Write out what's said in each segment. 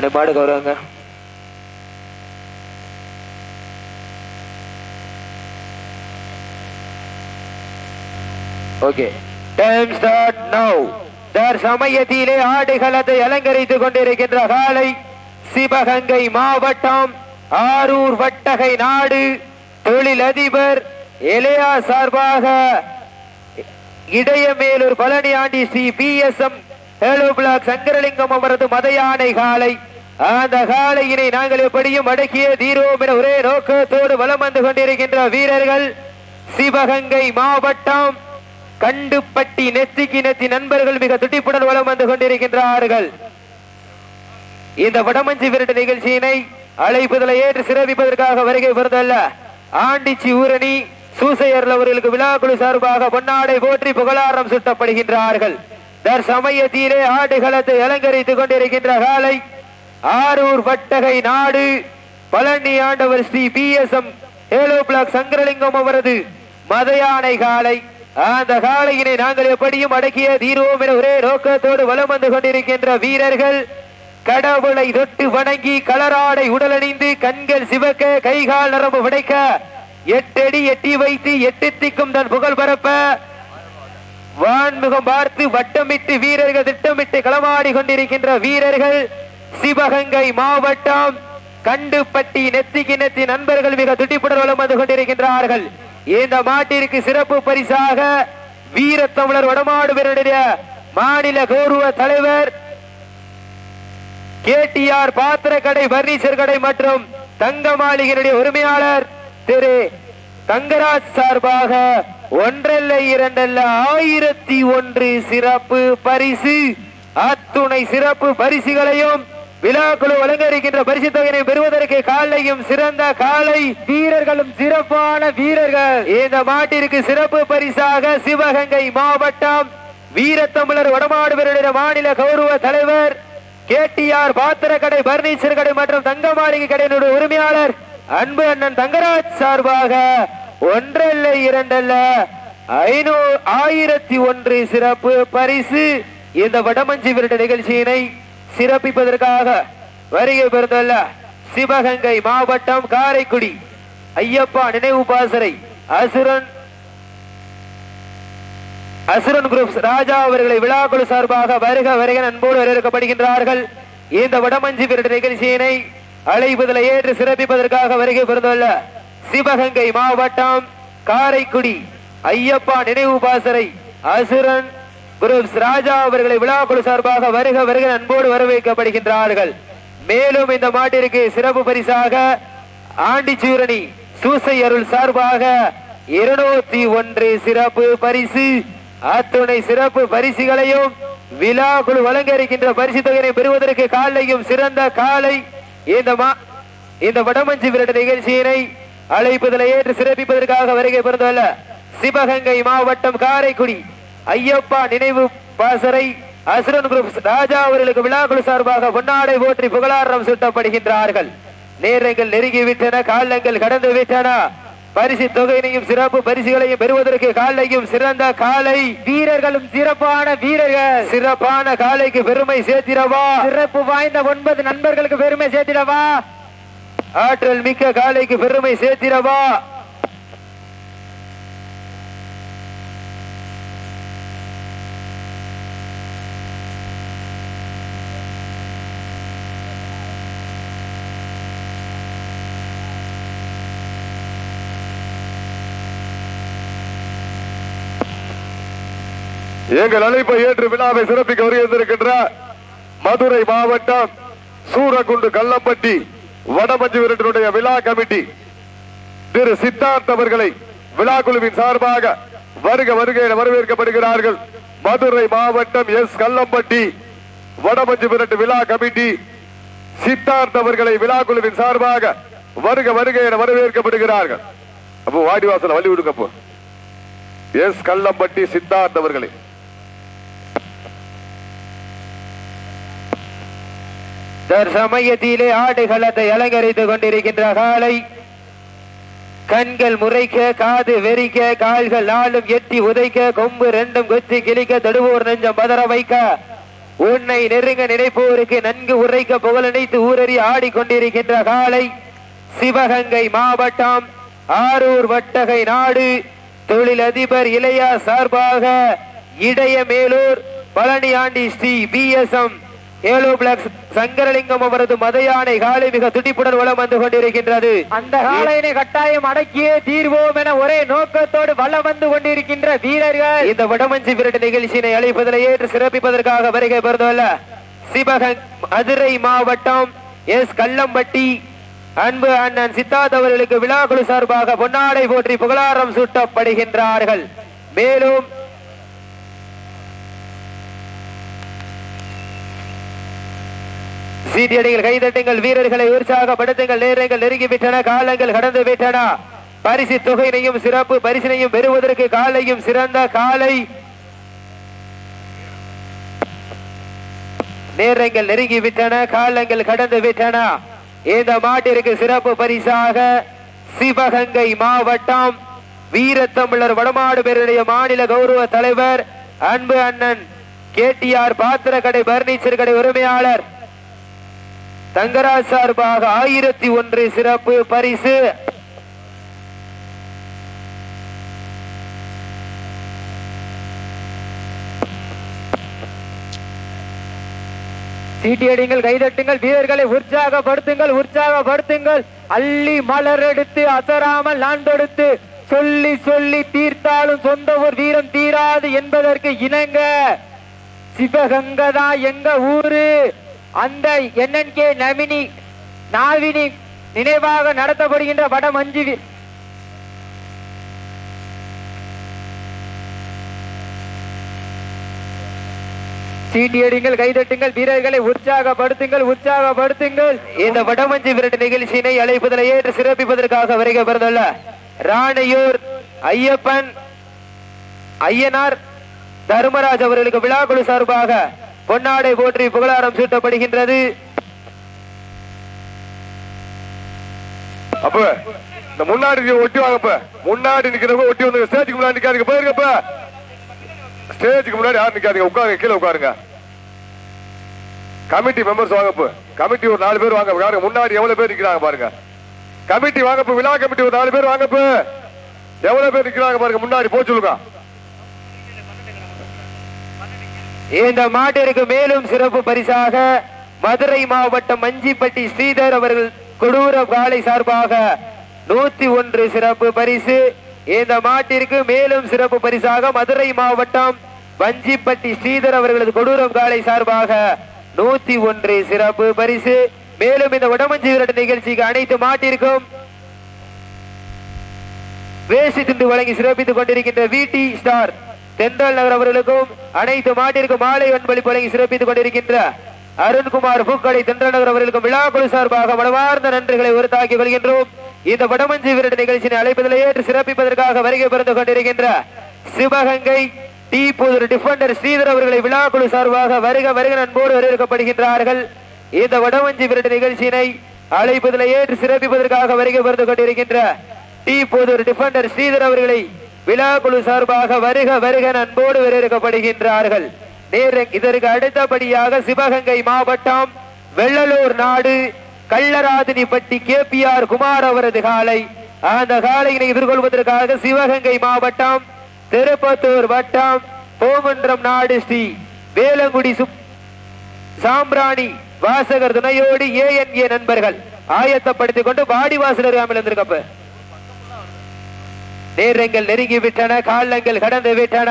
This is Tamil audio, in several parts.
அந்த பாடு கௌரவங்க ஓகே டைம் ஸ்டார்ட் நவ் தர் சமயத்திலே ஆடுகளத்தை அலங்கரித்துக் கொண்டிருக்கின்ற காலை சிவகங்கை மாவட்டம் ஆரூர் வட்டகை நாடு தொழிலதிபர் இளையா சார்பாக Idayamelur Palani Andi Shri P S M hello black Sankaralingam அவரது மத யானை காலை அந்த காலையினை நாங்கள் எப்படியும் அடக்கிய தீரோம் என ஒரே நோக்கத்தோடு வலம் வந்து கொண்டிருக்கின்ற வீரர்கள். சிவகங்கை மாவட்டம் கண்டுப்பட்டி நெத்திக்கு நெத்தி நண்பர்கள் மிக துடிப்புடன் வலம் வந்து கொண்டிருக்கின்றார்கள். இந்த வடமஞ்சி விரட்டு நிகழ்ச்சியினை அழைப்புதலை ஏற்று சிறப்பிப்பதற்காக வருகை பிறந்தல்ல ஆண்டிச்சி ஊரணி சூசையர்ல அவர்களுக்கு விழாக்குழு சார்பாக பொன்னாடை போற்றி புகழாரம் சுட்டப்படுகின்றார்கள். தற்சமயத்திலே ஆடுகளத்தை அலங்கரித்துக் கொண்டிருக்கின்ற காலை ஆரூர் வட்டகை நாடு. Palani Andavar Shri P S M yellow black Sankaralingam அவரது மதையானை காலை. அந்த காலையினை நாங்கள் எப்படியும் அடக்கிய தீரோம் என ஒரே நோக்கத்தோடு வலம் வந்து கொண்டிருக்கின்ற வீரர்கள் கடவுளை தொட்டு வணங்கி கலராடை உடலணிந்து கண்கள் சிவக்க கைகால் நரம்பு விடைக்க எட்டடி எட்டி வைத்து எட்டு திக்கும் தன் புகழ் பரப்ப வான்முகம் பார்த்து வட்டமிட்டு வீரர்கள் திட்டமிட்டு களமாடி கொண்டிருக்கின்ற வீரர்கள் சிவகங்கை மாவட்டம் கண்டுபட்டி நெத்திக்கு நெத்தி நண்பர்கள் மிக துடிப்புடன் வலம் வந்து கொண்டிருக்கின்றார்கள். இந்த மாட்டிற்கு சிறப்பு பரிசாக வீரத்தமிழர் வடமாடு வீரனுடைய மாநில கௌரவ தலைவர் கேடிஆர் பாத்திரக்கடை பர்னிச்சர் கடை மற்றும் தங்க மாளிகையினுடைய உரிமையாளர் திரு தங்கராஜ் சார்பாக ஒன்றல்ல இரண்டல்ல ஆயிரத்தி ஒன்று சிறப்பு பரிசு. அத்துணை சிறப்பு பரிசுகளையும் விழாக்குழு வழங்க இருக்கின்ற பரிசு தொகையினை பெறுவதற்கு காலையும் சிறந்த காலை வீரர்களும் சிறப்பான வீரர்கள். இந்த மாட்டிற்கு சிறப்பு பரிசாக சிவகங்கை மாவட்டம் வீரத்தமிழர் வடமாடு வீரருடைய மாநில கௌரவ தலைவர் கேடிஆர் பாத்திரக்கடை பர்னிச்சர் கடை மற்றும் தங்க மாளிகை கடையினுடைய உரிமையாளர் அன்பு அண்ணன் தங்கராஜ் சார்பாக ஒன்றல்ல இரண்டல்ல ஐநூ ஆயிரத்தி ஒன்று சிறப்பு பரிசு. இந்த வடமஞ்சி விருட நிகழ்ச்சியினை சிறப்பிப்பதற்காக வருகை பெறுந்துள்ள சிவகங்கை மாவட்டம் காரைக்குடி. ஐயப்பா நினைவு பாசறை அசுரன் அசுரன் குரூப் ராஜா அவர்களை விழாக்குழு சார்பாக வருக வருக அன்போடு வரவேற்கப்படுகின்றார்கள். இந்த வடமஞ்சி விருது நிகழ்ச்சியினை அழைப்பதில் ஏற்று சிறப்பிப்பதற்காக வருகை பெறுந்துள்ள சிவகங்கை மாவட்டம் காரைக்குடி. ஐயப்பா நினைவு பாசறை அசுரன் குரூப்ஸ் ராஜா அவர்களை விழாக்குழு சார்பாக வருக வருக அன்போடு வரவேற்கப்படுகின்றார்கள். மேலும் இந்த மாட்டிற்கு சிறப்பு பரிசாக ஆண்டிச்சூரணி சூசை அருள் சார்பாக இருநூத்தி ஒன்று சிறப்பு பரிசு அத்துணை சிறப்பு பரிசுகளையும் விழா குழு வழங்க இருக்கின்ற பரிசு தொகையை பெறுவதற்கு காலையும் சிறந்த காலை இந்த மா இந்த வடமஞ்சி விரட்டு நிகழ்ச்சியினை அழைப்பதில் ஏற்று சிறப்பிப்பதற்காக வருகை பிறந்துள்ள சிவகங்கை மாவட்டம் காரைக்குடி ஐயப்பா நினைவு பாசறை அசுரன் குரூப் ராஜா அவர்களுக்கு விழாக்குழு சார்பாக பொன்னாடை போற்றி புகழாரம் சூட்டப்படுகின்றார்கள். நேரங்கள் நெருங்கி விட்டன காலங்கள் கடந்து விட்டன. பரிசு தொகையினையும் சிறப்பு பரிசுகளையும் பெறுவதற்கு காலையும் சிறந்த காலை. வீரர்களும் சிறப்பான வீரர்கள். சிறப்பான காலைக்கு பெருமை சேர்த்திடவா? சிறப்பு வாய்ந்த ஒன்பது நண்பர்களுக்கு பெருமை சேர்த்திடவா? ஆற்றல் மிக்க காலைக்கு பெருமை சேர்த்திடவா? எங்கள் அழைப்பை ஏற்று விழாவை சிறப்பிக்க வருகின்றிருக்கின்ற மதுரை மாவட்டம் சூரகுண்டு கல்லம்பட்டி வடமஞ்சு விரட்டினுடைய விழா கமிட்டி திரு சித்தார்த் அவர்களை விழா குழுவின் சார்பாக வருக வருக வரவேற்கப்படுகிறார்கள். மதுரை மாவட்டம் எஸ். கல்லம்பட்டி வடமஞ்சு விரட்டு விழா கமிட்டி சித்தார்த் அவர்களை விழா குழுவின் சார்பாக வருக வருக என வரவேற்கப்படுகிறார்கள். அப்போ வாடிவாசல் வழி விடுங்க எஸ். கல்லம்பட்டி சித்தார்த் அவர்களை. தற்சமயத்திலே ஆடுகளத்தை அலங்கரித்துக் கொண்டிருக்கின்ற காலை. கண்கள் முறைக்க காது வெறிக்க கால்கள் நாளும் எட்டி உதைக்க கொம்பு ரெண்டும் கொத்தி கிழிக்க தடுவோர் நெஞ்சம் பதற வைக்க. உன்னை நெருங்க நினைப்போருக்கு நன்கு உரைக்க புகழனைத்து ஊரறி ஆடிக்கொண்டிருக்கின்ற காலை. சிவகங்கை மாவட்டம் ஆரூர் வட்டகை நாடு. தொழிலதிபர் இளையா சார்பாக Idayamelur Palaniandi Shri P S M. Yellow flex Sankaralingam அவரது மதையானை காலை மிக துடிப்புடன் வலம் வந்து கொண்டிருக்கின்றது. அந்த காலையினை கட்டாயம் அடக்கியே தீர்வோம் என ஒரே நோக்கத்தோடு வலம் வந்து கொண்டிருக்கின்ற வீரர்கள். இந்த வடமஞ்சி விரட்டு நிகழ்ச்சியினை அழைப்பதில் ஏற்று சிறப்பிப்பதற்காக வருகை பெறுந்துள்ள சிவகங் மதுரை மாவட்டம் எஸ். கல்லம்பட்டி அன்பு அண்ணன் சித்தார்த் அவர்களுக்கு விழாக்குழு சார்பாக பொன்னாடை போற்றி புகழாரம் சூட்டப்படுகின்றார்கள். மேலும் சீட்டியடிகள் கைதட்டுங்கள் வீரர்களை உற்சாகப்படுத்துங்கள் நேரங்கள் நெருங்கிவிட்டன காலங்கள் கடந்து விட்டன. பரிசு தொகையினையும் சிறப்பு பரிசினையும் பெறுவதற்கு காலையும் சிறந்த காலை. நேரங்கள் நெருங்கி விட்டன காலங்கள் கடந்து விட்டன. இந்த மாட்டிற்கு சிறப்பு பரிசாக சிவகங்கை மாவட்டம் வீரத்தமிழர் வடமாடு பேருடைய மாநில கௌரவ தலைவர் அன்பு அண்ணன் கேடிஆர் பாத்திரக்கடை பர்னிச்சர் கடை உரிமையாளர். தங்கராஜ் சார்பாக ஆயிரத்தி ஒன்று சிறப்பு பரிசு. சீட்டியடிங்கள் கைதட்டுங்கள் வீரர்களை உற்சாகப்படுத்துங்கள் உற்சாகப்படுத்துங்கள். அள்ளி மலர் எடுத்து அசராமல் நாண்டொடுத்து சொல்லி சொல்லி தீர்த்தாலும் சொந்த ஊர் வீரம் தீராது என்பதற்கு இணங்க. சிவகங்கதா எங்க ஊரு? அந்த என்என்கே நமினி நாவினி நினைவாக நடத்தப்படுகின்ற வடமஞ்சு சீட்டியடிங்கள் கைதட்டுங்கள் வீரர்களை உற்சாகப்படுத்துங்கள் உற்சாகப்படுத்துங்கள். இந்த வடமஞ்சி விரட்டு நிகழ்ச்சியினை அழைப்பதில் ஏற்று சிறப்பிப்பதற்காக வருகை பெறுந்துள்ள ராணையூர் ஐயப்பன் ஐயனார் தர்மராஜ் அவர்களுக்கு விழாக்குழு சார்பாக பொன்னாடை போற்றி புகழாரம் சூட்டப்படுகின்றது. அப்ப இந்த முன்னாடி ஒட்டி வாங்கப்ப. முன்னாடி நிக்கிறவங்க ஒட்டி வந்து ஸ்டேஜுக்கு முன்னாடி நிக்காதுங்க. போயிருக்கப்ப ஸ்டேஜுக்கு முன்னாடி யாரும் நிக்காதீங்க. உட்காருங்க கீழே உட்காருங்க. Committee members வாங்கப்பு. கமிட்டி ஒரு நாலு பேர் வாங்க பாருங்க முன்னாடி எவ்வளவு பேர் நிக்கிறாங்க பாருங்க. கமிட்டி வாங்கப்பு விழா கமிட்டி ஒரு நாலு பேர் வாங்கப்பு. எவ்வளவு பேர் நிக்கிறாங்க பாருங்க முன்னாடி போச்சு சொல்லுங்க. இந்த மாட்டிற்கு மேலும் சிறப்பு பரிசாக மதுரை மாவட்டம் மஞ்சிப்பட்டி ஸ்ரீதர் அவர்கள் கொடூர காலை சார்பாக நூத்தி ஒன்று சிறப்பு பரிசு. இந்த மாட்டிற்கு மேலும் சிறப்பு பரிசாக மதுரை மாவட்டம் வஞ்சிப்பட்டி ஸ்ரீதர் அவர்களது கொடூரம் காலை சார்பாக நூத்தி ஒன்று சிறப்பு பரிசு. மேலும் இந்த உடம்பஞ்சி விரட்டு நிகழ்ச்சிக்கு அனைத்து மாட்டிற்கும் வேசி துண்டு வழங்கி சிறப்பித்துக் கொண்டிருக்கின்ற விடி ஸ்டார் தென்றல் நகர் அவர்களுக்கும் அனைத்து மாட்டிற்கும் மாலை அன்பளிப்பு வழங்கி சிறப்பித்துக் கொண்டிருக்கின்ற அருண்குமார் பூக்கடை தென்றல் நகர் அவர்களுக்கும் விழாக்குழு சார்பாக மனமார்ந்த நன்றிகளை உறுத்தாக்கி கொள்கின்றோம். இந்த வடமஞ்சி விரட்டு நிகழ்ச்சியை அழைப்பதில் ஏற்று சிறப்பிப்பதற்காக வருகை பிறந்து கொண்டிருக்கின்ற சிவகங்கை டி புதூர் டிஃபெண்டர் ஸ்ரீதர் அவர்களை விழாக்குழு சார்பாக வருக வருக நண்போடு வரவேற்கப்படுகின்றார்கள். இந்த வடமஞ்சி விரட்டு நிகழ்ச்சியினை அழைப்பதில் ஏற்று சிறப்பிப்பதற்காக வருகை பிறந்து கொண்டிருக்கின்ற டி புதூர் டிஃபண்டர் ஸ்ரீதர் அவர்களை விழாக்குழு சார்பாக வருக வருக நண்போடு வரவேற்கப்படுகின்றார்கள் இதற்கு அடுத்தபடியாக சிவகங்கை மாவட்டம் வெள்ளலூர் நாடு Kallarathinipatti K P R Kumar அவரது காலை. அந்த காலையினை எதிர்கொள்வதற்காக சிவகங்கை மாவட்டம் திருப்பத்தூர் வட்டம் போமன்றம் நாடு ஸ்ரீ வேலங்குடி சுப் சாம்பிராணி வாசகர் துணையோடு ஏஎன்ஏ நண்பர்கள். ஆயத்தப்படுத்திக் கொண்டு வாடிவாசலர் இருந்திருக்கப்ப நேரங்கள் நெருங்கி விட்டன காலங்கள் கடந்து விட்டன.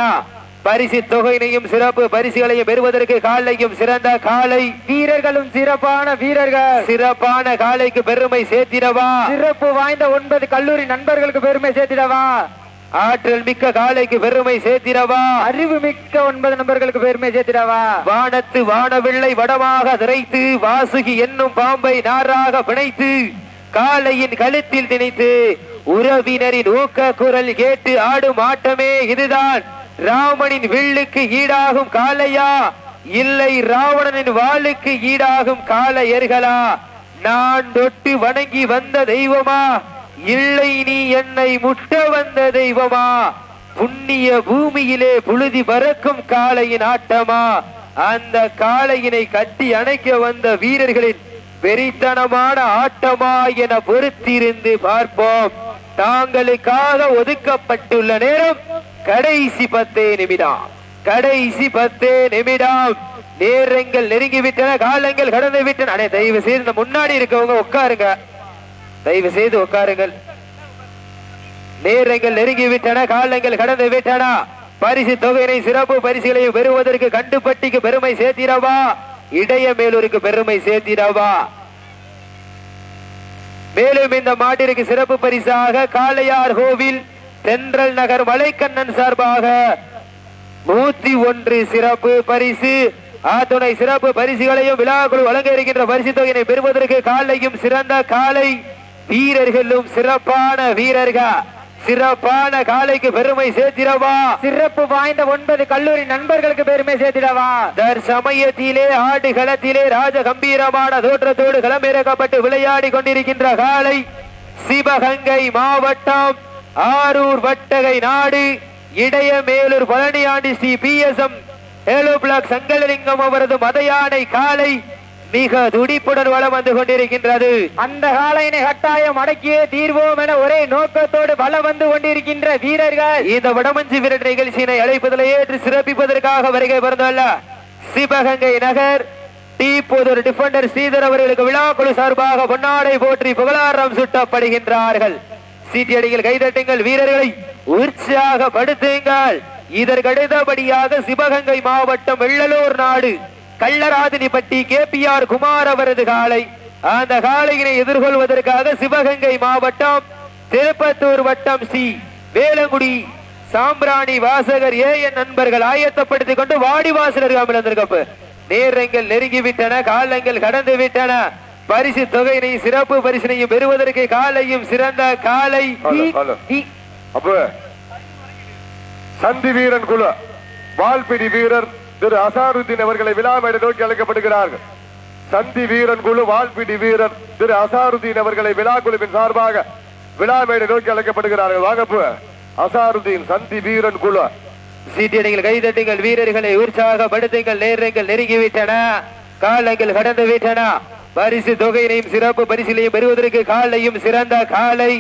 பரிசு தொகையினையும் சிறப்பு பரிசுகளையும் பெறுவதற்கு காலையும் சிறந்த காலை. வீரர்களும் சிறப்பான வீரர்கள். சிறப்பான காலைக்கு பெருமை சேர்த்திடவா? சிறப்பு வாய்ந்த ஒன்பது கல்லூரி நண்பர்களுக்கு பெருமை சேர்த்திடவா? ஆற்றல் மிக்க காலைக்கு பெருமை சேர்த்திடவா? அறிவு மிக்க ஒன்பது நண்பர்களுக்கு பெருமை சேர்த்திடவா? வானத்து வானவில்லை வடமாக திரைத்து வாசுகி என்னும் பாம்பை நாராக பிணைத்து காலையின் கழுத்தில் திணித்து உறவினரின் ஊக்க குரல் கேட்டு ஆடும் ஆட்டமே இதுதான். ராமனின் வில்லுக்கு ஈடாகும் காளையா? இல்லை ராவணனின் வாளுக்கு ஈடாகும் காளையர்களா? நான் தொட்டு வணங்கி வந்த தெய்வமா? இல்லை நீ என்னை முட்ட வந்த தெய்வமா? புண்ணிய பூமியிலே புழுதி பறக்கும் காளையின் ஆட்டமா? அந்த காளையினை கட்டி அணைக்க வந்த வீரர்களின் வெறித்தனமான ஆட்டமா என பொறுத்திருந்து பார்ப்போம். தாங்களுக்காக ஒதுக்கப்பட்டுள்ள நேரம் கடைசி பத்தே நிமிடம். கடைசி பத்தே நிமிடம். நேரங்கள் நெருங்கிவிட்டன காலங்கள் கடந்து விட்டன அடே தயவு செய்து இந்த முன்னாடி இருக்கவங்க உட்காருங்க. தயவு செய்து உட்காருங்கள். நேரங்கள் நெருங்கிவிட்டன காலங்கள் கடந்து விட்டன பரிசு தொகையினை சிறப்பு பரிசுகளையும் பெறுவதற்கு கண்டுபட்டிக்கு பெருமை சேர்த்திடவா? இடைய மேலூருக்கு பெருமை சேர்த்திடவா? மேலும் இந்த மாட்டிற்கு சிறப்பு பரிசாக காளையார் கோவில் தென்றல் நகர் மலைக்கண்ணன் சார்பாக நூத்தி ஒன்று சிறப்பு பரிசு. ஆத்துணை சிறப்பு பரிசுகளையும் விழாக்குழு வழங்க இருக்கின்ற பரிசு தொகையினை பெறுவதற்கு காலையும் சிறந்த காலை வீரர்களும் சிறப்பான வீரர்கள். சிறப்பான காலைக்கு பெருமை சேர்த்திடவா? சிறப்பு வாய்ந்த ஒன்பது கல்லூரி நண்பர்களுக்கு பெருமை சேர்த்திடவா? தற்சமயத்திலே ஆடு களத்திலே ராஜ கம்பீரமான தோற்றத்தோடு களமிறக்கப்பட்டு விளையாடி கொண்டிருக்கின்ற காலை சிவகங்கை மாவட்டம் ஆரூர் வட்டகை நாடு Idaiyamelur Palaniyandi Shri P S M ஏலோ பிளாக் சங்கலலிங்கம் அவரது மதையானை காலை மிக துடிப்புடன் வளம் வந்து கொண்டிருக்கின்றது. அந்த காலையினை கட்டாயம் அடக்கியே தீர்வோம் என ஒரே நோக்கத்தோடு வலம் வந்து கொண்டிருக்கின்ற வீரர்கள். இந்த வடமஞ்சி வீரர் நிகழ்ச்சியினை அழைப்பதில் ஏற்று சிறப்பிப்பதற்காக வருகை பிறந்துள்ள சிவகங்கை நகர் டி புதூர் டிஃபெண்டர் ஸ்ரீதர் அவர்களுக்கு விழாக்குழு சார்பாக பொன்னாடை போற்றி புகழாரம் சுட்டப்படுகின்றார்கள். சீட்டியடிகள் கைதட்டுங்கள் வீரர்களை. உற்சாகப்படுத்துங்கள். இதற்கு அடுத்தபடியாக சிவகங்கை மாவட்டம் வெள்ளலூர் நாடு. Kallarathinipatti K P R Kumar அவரது காலை அந்த காளையினை எதிர்கொள்வதற்காக சிவகங்கை மாவட்டம் திருப்பத்தூர் வட்டம் சி. வேலங்குடி சாம்பிராணி வாசகர் ஏ. என். நண்பர்கள் ஆயத்தப்படுத்திக் கொண்டு வாடிவாசலர் அமர்ந்திருக்கப்பு நேரங்கள் நெருங்கி விட்டன காலங்கள் கடந்து விட்டன பரிசு தொகையினை சிறப்பு பரிசினையும் பெறுவதற்கு காலையும் சிறந்த காலை. அப்ப சந்தி வீரன் குழு வால்பிடி வீரர் திரு அசாருதீன் அவர்களை விழாமேடை நோக்கி அழைக்கப்படுகிறார்கள். சந்தி வீரன் குழு வாழ்பிடி வீரர் திரு அசாருதீன் அவர்களை விழா குழுவின் சார்பாக விழாமேடை நோக்கி அழைக்கப்படுகிறார்கள். வாங்கப்பு அசாருதீன் சந்தி வீரன் குழு. சீட்டியடிகள் கைதட்டுங்கள் வீரர்களை உற்சாகப்படுத்துங்கள் நேரங்கள் நெருங்கிவிட்டன காலங்கள் கடந்து விட்டன. பரிசு தொகையினையும் சிறப்பு பரிசிலையும் பெறுவதற்கு காலையும் சிறந்த காலை.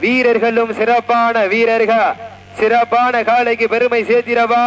வீரர்களும் சிறப்பான வீரர்கள். சிறப்பான காலைக்கு பெருமை சேர்த்திடவா?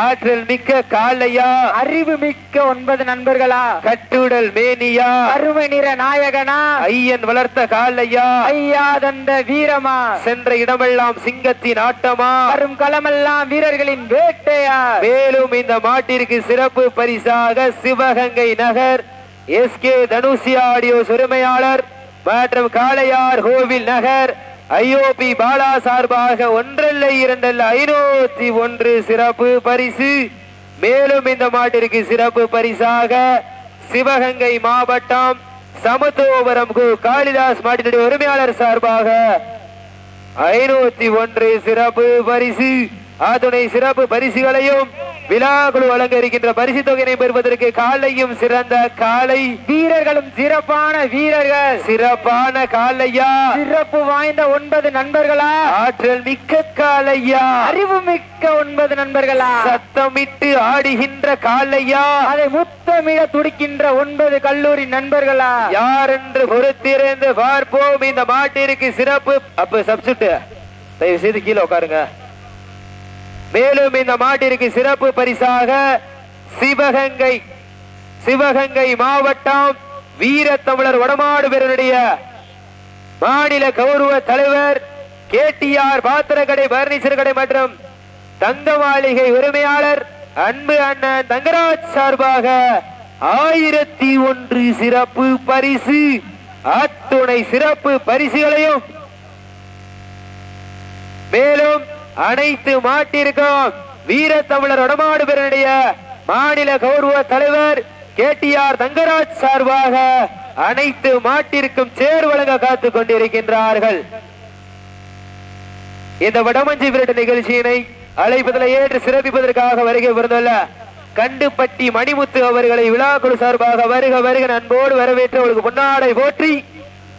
ஆற்றல் மிக்க காலையா அறிவு மிக்க ஒன்பது நண்பர்களா? கட்டுடல் மேனியா? அருமை நிற நாயகனா? ஐயன் வளர்த்த காலையா ஐயா தந்த வீரமா? சென்ற இடமெல்லாம் சிங்கத்தின் ஆட்டமா? வரும் களமெல்லாம் வீரர்களின் வேட்டையா? மேலும் இந்த மாட்டிற்கு சிறப்பு பரிசாக சிவகங்கை நகர் எஸ் கே தனுசியா ஆடியோஸ் உரிமையாளர் மற்றும் காளையார் கோவில் நகர் ஐஓபி பாலா சார்பாக ஒன்றல்ல இரண்டல்ல ஐநூத்தி ஒன்று சிறப்பு பரிசு. மேலும் இந்த மாட்டிற்கு சிறப்பு பரிசாக சிவகங்கை மாவட்டம் சமத்துவபுரம் கு காளிதாஸ் மாட்டினுடைய உரிமையாளர் சார்பாக ஐநூத்தி ஒன்று சிறப்பு பரிசு. ஆதுணை சிறப்பு பரிசுகளையும் விழாக்குழு வழங்க இருக்கின்ற பரிசு தொகையினை பெறுவதற்கு காலையும் சிறந்த காலை. வீரர்களும் சிறப்பான வீரர்கள். சிறப்பான காலையா? சிறப்பு வாய்ந்த ஒன்பது நண்பர்களா? ஆற்றல் மிக்க காலையா? அறிவு மிக்க ஒன்பது நண்பர்களா? சத்தமிட்டு ஆடுகின்ற காலையா? அதை முத்தமிழ துடிக்கின்ற ஒன்பது கல்லூரி நண்பர்களா? யார் என்று பொறுத்திருந்து பார்ப்போம். இந்த மாட்டிற்கு சிறப்பு. அப்ப சப்சுட்டு தயவு செய்து கீழே உட்காருங்க. மேலும் இந்த மாட்டிற்கு சிறப்பு பரிசாக சிவகங்கை சிவகங்கை மாவட்டம் வீரத்தமிழர் வடமாடு பேரனுடைய மாநில கௌரவ தலைவர் கேடிஆர் பாத்திரக்கடை பர்னிச்சர் கடை மற்றும் தங்க மாளிகை உரிமையாளர் அன்பு அண்ணன் தங்கராஜ் சார்பாக ஆயிரத்தி ஒன்று சிறப்பு பரிசு அத்துணை சிறப்பு பரிசுகளையும் மேலும் அனைத்து மாட்டிற்கும் வீரத்தமிழர் உடமாடு பெறனுடைய மாநில கௌரவ தலைவர் கேடிஆர் தங்கராஜ் சார்பாக அனைத்து மாட்டிற்கும் சேர் வழங்க காத்துக் கொண்டிருக்கின்றார்கள். இந்த வடமஞ்சி விரட்டு நிகழ்ச்சியினை அழைப்பதில் ஏற்று சிறப்பிப்பதற்காக வருகை பிறந்துள்ள கண்டுபட்டி மணிமுத்து அவர்களை விழாக்குழு சார்பாக வருக வருக நண்போடு வரவேற்று அவர்களுக்கு முன்னாடை போற்றி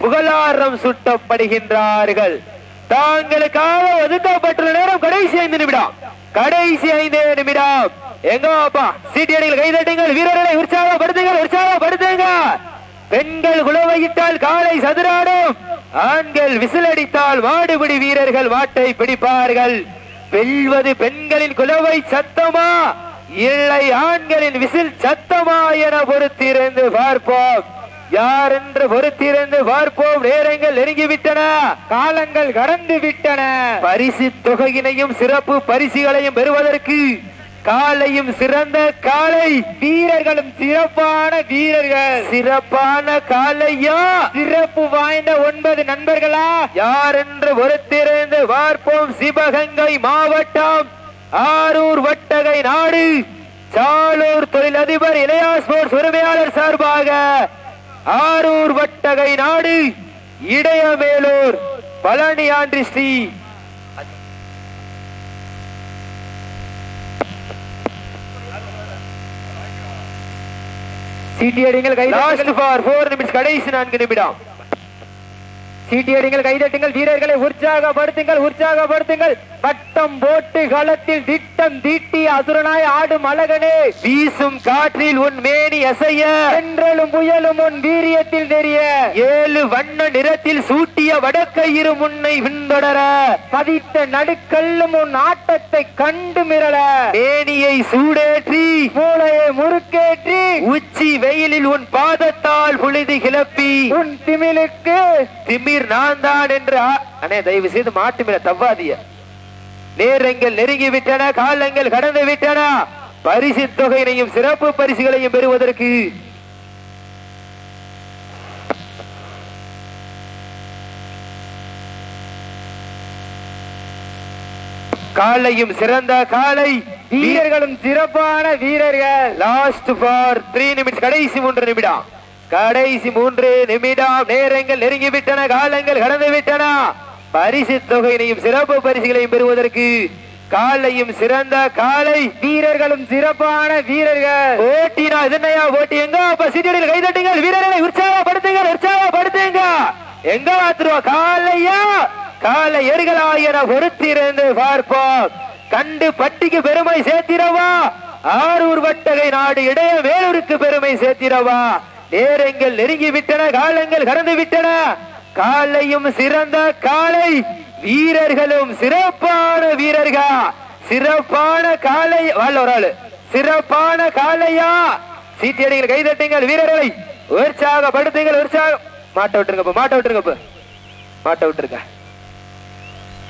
புகழாரம் சுட்டப்படுகின்றார்கள். தாங்களுக்காக ஒதுக்கப்பட்டுள்ள நேரம் கடைசி ஐந்து நிமிடம். கடைசி ஐந்து நிமிடம். எங்க அப்பா? சீட்டியடிகள் கைதட்டுங்கள் வீரர்களை உற்சாகப்படுத்துங்கள் உற்சாகப்படுத்துங்க பெண்கள் குலவையிட்டால் காலை சதுராடும். ஆண்கள் விசிலடித்தால் வாடுபிடி வீரர்கள் வாட்டை பிடிப்பார்கள். வெல்வது பெண்களின் குலவை சத்தமா? இல்லை ஆண்களின் விசில் சத்தமா என பொறுத்திருந்து பார்ப்போம். யார் என்று பொறுத்திருந்து பார்ப்போம். நேரங்கள் நெருங்கிவிட்டன. காலங்கள் கடந்து விட்டன. பரிசு தொகையினையும் சிறப்பு பரிசுகளையும் பெறுவதற்கு காலையும் சிறந்த காலை. வீரர்களும் சிறப்பான வீரர்கள். சிறப்பான காலையா? சிறப்பு வாய்ந்த ஒன்பது நண்பர்களா? யார் என்று ஒருத்திருந்து பார்ப்போம். சிவகங்கை மாவட்டம் ஆரூர் வட்டகை நாடு. சாலூர் தொழிலதிபர் இளையா ஸ்போர்ட்ஸ் உரிமையாளர் சார்பாக ஆரூர் வட்டகை நாடு இடையமேலூர் பழனி ஆண்டி ஸ்ரீ சீட்டியடிங்கள் லாஸ்ட் கைதட்டுங்கள் ஃபார் ஃபோர் நிமிட்ஸ் கடைசி நான்கு நிமிடம். சீட்டியடிங்கள் கைதட்டுங்கள் வீரர்களை உற்சாகப்படுத்துங்கள் உற்சாகப்படுத்துங்கள். பட்டம் போட்டு களத்தில் திட்டம் தீட்டி அசுரனாய் ஆடும் அழகனே. வீசும் காற்றில் உன் மேனி அசைய. என்றலும் புயலும் உன் வீரியத்தில் தெரிய ஏழு வண்ண நிறத்தில் சூட்டிய வடக்கயிறு முன்னை பின்தொடர பதித்த நடுக்கல்லும் உன் ஆட்டத்தை கண்டு மிரள. மேனியை சூடேற்றி மூளையை முறுக்கேற்றி உச்சி வெயிலில் உன் பாதத்தால் புழுதி கிளப்பி. உன் திமிலுக்கு திமிர் நான் தான் என்று அண்ணே தயவு செய்து மாட்டு மேல தவ்வாதிய நேரங்கள் நெருங்கி விட்டன காலங்கள் கடந்து விட்டன. பரிசு தொகையினையும் சிறப்பு பரிசுகளையும் பெறுவதற்கு காலையும் சிறந்த காலை. வீரர்களும் சிறப்பான வீரர்கள். லாஸ்ட் ஃபார் த்ரீ நிமிட்ஸ் கடைசி மூன்று நிமிடம். கடைசி மூன்று நிமிடம். நேரங்கள் நெருங்கி விட்டன காலங்கள் கடந்து விட்டன. பரிசு தொகையினையும் சிறப்பு பரிசுகளையும் பெறுவதற்கு காலையும் சிறந்த காலை வீரர்களும் சிறப்பான வீரர்கள். ஓட்டினா இதனையா ஓட்டி? எங்க அப்ப கைதட்டுங்கள் வீரர்களை உற்சாகப்படுத்துங்கள் உற்சாகப்படுத்துங்க. எங்க மாத்துருவோம் காலையா? காலை எருகலாயன பொறுத்திருந்து பார்ப்போம். கண்டு பட்டிக்கு பெருமை சேர்த்திரவா ஆரூர் வட்டகை நாடு இடைய வேலூருக்கு பெருமை சேர்த்திரவா நேரங்கள் நெருங்கி விட்டன காலங்கள் கடந்து விட்டன. காலையும் சிறந்த காலை வீரர்களும் சிறப்பான வீரர்கள். சிறப்பான காலை வாழ் ஒரு ஆளு. சிறப்பான காலையா சீட்டியடிகள் கைதட்டுங்கள் வீரர்களை. உற்சாகப்படுத்துங்கள் உற்சாகம். மாட்ட விட்டுருங்க மாட்ட விட்டுருங்க மாட்ட விட்டுருங்க.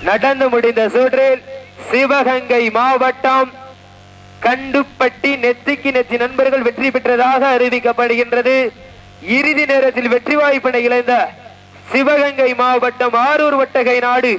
நடந்து முடிந்த சுற்றில் சிவகங்கை மாவட்டம் கண்டுப்பட்டி நெத்திக்கு நெத்தி நண்பர்கள் வெற்றி பெற்றதாக அறிவிக்கப்படுகின்றது. இறுதி நேரத்தில் வெற்றி வாய்ப்பினை இழந்த சிவகங்கை மாவட்டம் ஆரூர் வட்டகை நாடு.